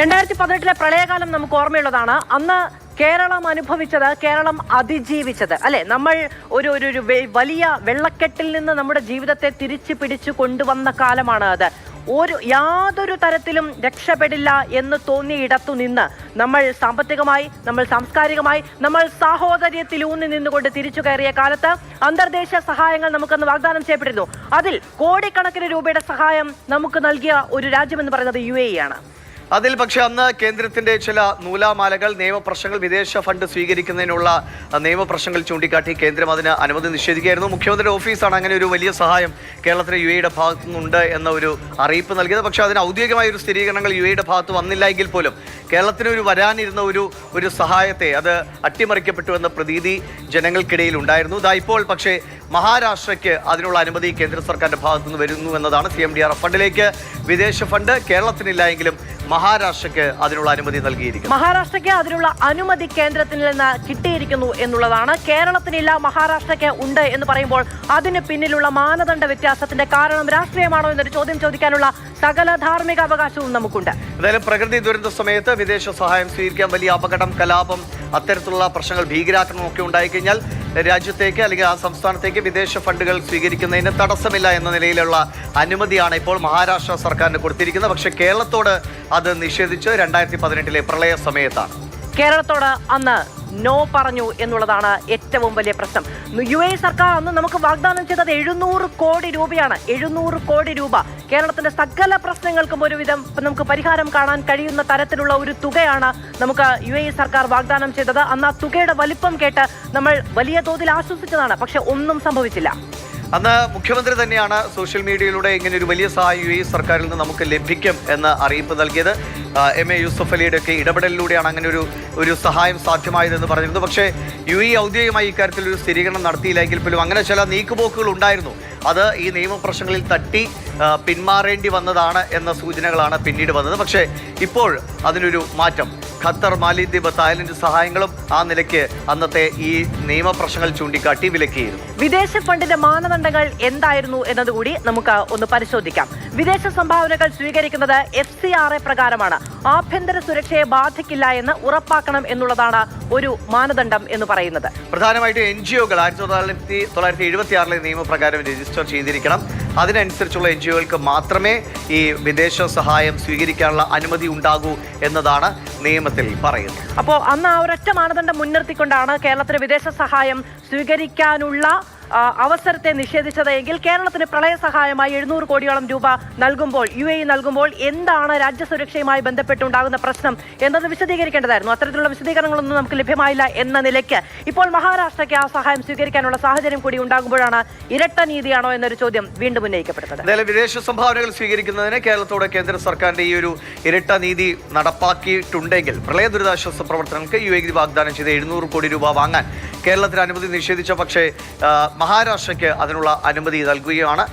രണ്ടായിരത്തി പതിനെട്ടിലെ പ്രളയകാലം നമുക്ക് ഓർമ്മയുള്ളതാണ്. അന്ന് കേരളം അനുഭവിച്ചത് കേരളം അതിജീവിച്ചത്. അല്ലെ? നമ്മൾ ഒരു ഒരു ഒരു വലിയ വെള്ളക്കെട്ടിൽ നിന്ന് നമ്മുടെ ജീവിതത്തെ തിരിച്ചു പിടിച്ചു കൊണ്ടുവന്ന കാലമാണ് അത്. ഒരു യാതൊരു തരത്തിലും രക്ഷപ്പെടില്ല എന്ന് തോന്നിയ ഇടത്തു നിന്ന് നമ്മൾ സാമ്പത്തികമായി നമ്മൾ സാംസ്കാരികമായി നമ്മൾ സാഹോദര്യത്തിൽ ഊന്നി നിന്നുകൊണ്ട് തിരിച്ചു കയറിയ കാലത്ത് അന്തർദേശീയ സഹായങ്ങൾ നമുക്കന്ന് വാഗ്ദാനം ചെയ്യപ്പെട്ടിരുന്നു. അതിൽ കോടിക്കണക്കിന് രൂപയുടെ സഹായം നമുക്ക് നൽകിയ ഒരു രാജ്യം എന്ന് പറയുന്നത് യു എ ആണ്. അതിൽ പക്ഷേ അന്ന് കേന്ദ്രത്തിന്റെ ചില നൂലാമാലകൾ നിയമപ്രശ്നങ്ങൾ വിദേശ ഫണ്ട് സ്വീകരിക്കുന്നതിനുള്ള നിയമപ്രശ്നങ്ങൾ ചൂണ്ടിക്കാട്ടി കേന്ദ്രം അതിന് അനുമതി നിഷേധിക്കുകയായിരുന്നു. മുഖ്യമന്ത്രിയുടെ ഓഫീസാണ് അങ്ങനെ ഒരു വലിയ സഹായം കേരളത്തിന് യു എയുടെ ഭാഗത്തു നിന്നുണ്ട് എന്ന ഒരു അറിയിപ്പ് നൽകിയത്. പക്ഷേ അതിന് ഔദ്യോഗികമായ ഒരു സ്ഥിരീകരണങ്ങൾ യു എയുടെ ഭാഗത്ത് വന്നില്ല എങ്കിൽ പോലും കേരളത്തിന് ഒരു വരാനിരുന്ന ഒരു ഒരു സഹായത്തെ അത് അട്ടിമറിക്കപ്പെട്ടു എന്ന പ്രതീതി ജനങ്ങൾക്കിടയിൽ ഉണ്ടായിരുന്നു ഇതാ ഇപ്പോൾ പക്ഷേ മഹാരാഷ്ട്രയ്ക്ക് അതിനുള്ള അനുമതി കേന്ദ്ര സർക്കാരിന്റെ ഭാഗത്തു നിന്ന് വരുന്നു എന്നതാണ് C M D R F ഫണ്ടിലേക്ക്. വിദേശ ഫണ്ട് കേരളത്തിനില്ല എങ്കിലും മഹാരാഷ്ട്രയ്ക്ക് അതിനുള്ള അനുമതി നൽകിയിരിക്കുന്നു. മഹാരാഷ്ട്രയ്ക്ക് അതിനുള്ള അനുമതി കേന്ദ്രത്തിൽ നിന്ന് കിട്ടിയിരിക്കുന്നു എന്നുള്ളതാണ്. കേരളത്തിനില്ല മഹാരാഷ്ട്രയ്ക്ക് ഉണ്ട് എന്ന് പറയുമ്പോൾ അതിന് പിന്നിലുള്ള മാനദണ്ഡ വ്യത്യാസത്തിന്റെ കാരണം രാഷ്ട്രീയമാണോ എന്നൊരു ചോദ്യം ചോദിക്കാനുള്ള സകല ധാർമ്മിക അവകാശവും നമുക്കുണ്ട്. എന്തായാലും പ്രകൃതി ദുരന്ത സമയത്ത് വിദേശ സഹായം സ്വീകരിക്കാൻ വലിയ അപകടം കലാപം അത്തരത്തിലുള്ള പ്രശ്നങ്ങൾ ഭീകരാക്രമണമൊക്കെ ഉണ്ടായിക്കഴിഞ്ഞാൽ രാജ്യത്തേക്ക് അല്ലെങ്കിൽ ആ സംസ്ഥാനത്തേക്ക് വിദേശ ഫണ്ടുകൾ സ്വീകരിക്കുന്നതിന് തടസ്സമില്ല എന്ന നിലയിലുള്ള അനുമതിയാണ് ഇപ്പോൾ മഹാരാഷ്ട്ര സർക്കാരിന് കൊടുത്തിരിക്കുന്നത്. പക്ഷേ കേരളത്തോട് അത് നിഷേധിച്ച് രണ്ടായിരത്തി പതിനെട്ടിലെ പ്രളയ സമയത്താണ്. കേരളത്തോട് അന്ന് നോ പറഞ്ഞു എന്നുള്ളതാണ് ഏറ്റവും വലിയ പ്രശ്നം. യു എ സർക്കാർ അന്ന് നമുക്ക് വാഗ്ദാനം ചെയ്തത് എഴുന്നൂറ് കോടി രൂപയാണ്. എഴുന്നൂറ് കോടി രൂപ. കേരളത്തിന്റെ സകല പ്രശ്നങ്ങൾക്കും ഒരുവിധം നമുക്ക് പരിഹാരം കാണാൻ കഴിയുന്ന തരത്തിലുള്ള ഒരു തുകയാണ് നമുക്ക് യു എ സർക്കാർ വാഗ്ദാനം ചെയ്തത്. അന്ന് ആ തുകയുടെ വലിപ്പം കേട്ട് നമ്മൾ വലിയ തോതിൽ ആശ്വസിച്ചതാണ്. പക്ഷെ ഒന്നും സംഭവിച്ചില്ല. അന്ന് മുഖ്യമന്ത്രി തന്നെയാണ് സോഷ്യൽ മീഡിയയിലൂടെ ഇങ്ങനെ ഒരു വലിയ സഹായം യു എ സർക്കാരിൽ നിന്ന് നമുക്ക് ലഭിക്കും എന്ന് അറിയിപ്പ് നൽകിയത്. എം എ യൂസഫ് അലിയുടെ ഒക്കെ ഇടപെടലിലൂടെയാണ് അങ്ങനെ ഒരു ഒരു സഹായം സാധ്യമായതെന്ന് പറഞ്ഞിരുന്നു. പക്ഷേ യു ഇ ഔദ്യോഗികമായി ഇക്കാര്യത്തിൽ ഒരു സ്ഥിരീകരണം നടത്തിയില്ലെങ്കിൽ പോലും അങ്ങനെ ചില നീക്കുപോക്കുകൾ ഉണ്ടായിരുന്നു. അത് ഈ നിയമപ്രശ്നങ്ങളിൽ തട്ടി പിന്മാറേണ്ടി വന്നതാണ് എന്ന സൂചനകളാണ് പിന്നീട് വന്നത്. പക്ഷേ ഇപ്പോൾ അതിനൊരു മാറ്റം. ഖത്തർ മാലിദ്വീപ് തായ്ലൻഡ് സഹായങ്ങളും ആ നിലയ്ക്ക് അന്നത്തെ ഈ നിയമപ്രശ്നങ്ങൾ ചൂണ്ടിക്കാട്ടി വിലക്കിയിരുന്നു. വിദേശ ഫണ്ടിന്റെ മാനദണ്ഡങ്ങൾ എന്തായിരുന്നു എന്നതുകൂടി നമുക്ക് ഒന്ന് പരിശോധിക്കാം. വിദേശ സംഭാവനകൾ സ്വീകരിക്കുന്നത് എഫ് സി ആർ എ പ്രകാരമാണ്. ആഭ്യന്തര സുരക്ഷയെ ബാധിക്കില്ല എന്ന് ഉറപ്പാക്കണം എന്നുള്ളതാണ് ഒരു മാനദണ്ഡം എന്ന് പറയുന്നത്. പ്രധാനമായിട്ടും എൻ ജി ഒകൾ ആയിരത്തി തൊള്ളായിരത്തി തൊള്ളായിരത്തി എഴുപത്തി ആറിലെ നിയമപ്രകാരം രജിസ്റ്റർ ചെയ്തിരിക്കണം. അതിനനുസരിച്ചുള്ള എൻ ജി ഒകൾക്ക് മാത്രമേ ഈ വിദേശ സഹായം സ്വീകരിക്കാനുള്ള അനുമതി ഉണ്ടാകൂ എന്നതാണ് നിയമത്തിൽ പറയുന്നത്. അപ്പോൾ അന്ന് ആ ഒരൊറ്റ മാനദണ്ഡം മുൻനിർത്തിക്കൊണ്ടാണ് കേരളത്തിന് വിദേശ സഹായം സ്വീകരിക്കാനുള്ള അവസരത്തെ നിഷേധിച്ചത് എങ്കിൽ കേരളത്തിന് പ്രളയ സഹായമായി എഴുന്നൂറ് കോടിയോളം രൂപ നൽകുമ്പോൾ യു എ നൽകുമ്പോൾ എന്താണ് രാജ്യസുരക്ഷയുമായി ബന്ധപ്പെട്ടുണ്ടാകുന്ന പ്രശ്നം എന്നത് വിശദീകരിക്കേണ്ടതായിരുന്നു. അത്തരത്തിലുള്ള വിശദീകരണങ്ങളൊന്നും നമുക്ക് ലഭ്യമായില്ല എന്ന നിലയ്ക്ക് ഇപ്പോൾ മഹാരാഷ്ട്രയ്ക്ക് ആ സഹായം സ്വീകരിക്കാനുള്ള സാഹചര്യം കൂടി ഉണ്ടാകുമ്പോഴാണ് ഇരട്ട നീതിയാണോ എന്നൊരു ചോദ്യം വീണ്ടും ഉന്നയിക്കപ്പെടുന്നത്. വിദേശ സംഭാവനകൾ സ്വീകരിക്കുന്നതിന് കേരളത്തോടെ കേന്ദ്ര സർക്കാരിന്റെ ഈ ഒരു ഇരട്ട നീതി നടപ്പാക്കിയിട്ടുണ്ടെങ്കിൽ പ്രളയ ദുരിതാശ്വാസ പ്രവർത്തനങ്ങൾക്ക് യു എ വാഗ്ദാനം ചെയ്ത എഴുന്നൂറ് കോടി രൂപ വാങ്ങാൻ കേരളത്തിന് അനുമതി നിഷേധിച്ച പക്ഷേ മഹാരാഷ്ട്രയ്ക്ക് അതിനുള്ള അനുമതി നൽകുകയാണ്.